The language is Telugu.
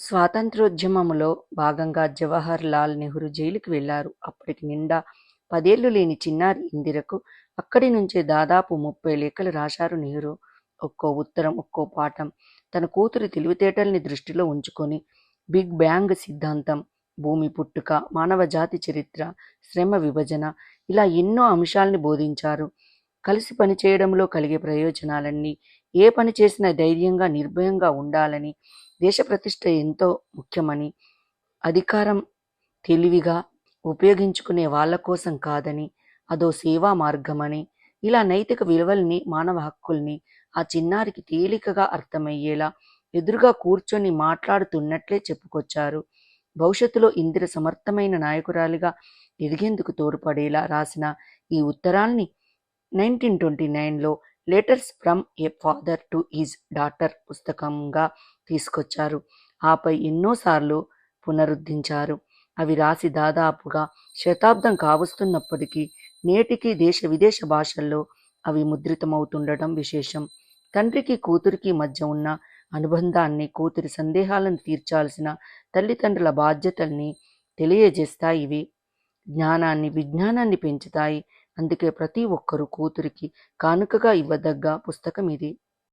స్వాతంత్ర్యోద్యమములో భాగంగా జవహర్ లాల్ నెహ్రూ జైలుకి వెళ్ళారు. అప్పటికి నిండా పదేళ్ళు లేని చిన్నారి ఇందిరకు అక్కడి నుంచే దాదాపు ముప్పై లేఖలు రాశారు నెహ్రూ. ఒక్కో ఉత్తరం ఒక్కో పాఠం. తన కూతురి తెలివితేటల్ని దృష్టిలో ఉంచుకొని బిగ్ బ్యాంగ్ సిద్ధాంతం, భూమి పుట్టుక, మానవ జాతి చరిత్ర, శ్రమ విభజన ఇలా ఎన్నో అంశాల్ని బోధించారు. కలిసి పనిచేయడంలో కలిగే ప్రయోజనాలన్నీ, ఏ పని చేసినా ధైర్యంగా నిర్భయంగా ఉండాలని, దేశ ప్రతిష్ట ఎంతో ముఖ్యమని, అధికారం తెలివిగా ఉపయోగించుకునే వాళ్ళ కోసం కాదని, అదో సేవా మార్గమని ఇలా నైతిక విలువల్ని, మానవ హక్కుల్ని ఆ చిన్నారికి తేలికగా అర్థమయ్యేలా ఎదురుగా కూర్చొని మాట్లాడుతున్నట్లే చెప్పుకొచ్చారు. భవిష్యత్తులో ఇందిర సమర్థమైన నాయకురాలిగా ఎదిగేందుకు తోడ్పడేలా రాసిన ఈ ఉత్తరాల్ని నైన్టీన్ ట్వంటీ నైన్లో 'letters from a father to his daughter' పుస్తకంగా తీసుకొచ్చారు. ఆపై ఎన్నోసార్లు పునరుద్ధరించారు. అవి రాసి దాదాపుగా శతాబ్దం కావస్తున్నప్పటికీ నేటికీ దేశ విదేశ భాషల్లో అవి ముద్రితమవుతుండటం విశేషం. తండ్రికి కూతురికి మధ్య ఉన్న అనుబంధాన్ని, కూతురి సందేహాలను తీర్చాల్సిన తల్లిదండ్రుల బాధ్యతల్ని తెలియజేస్తాయి ఇవి జ్ఞానాన్ని, విజ్ఞానాన్ని పెంచుతాయి. అందుకే ప్రతి ఒక్కరూ కూతురికి కానుకగా ఇవ్వదగ్గ పుస్తకం ఇది.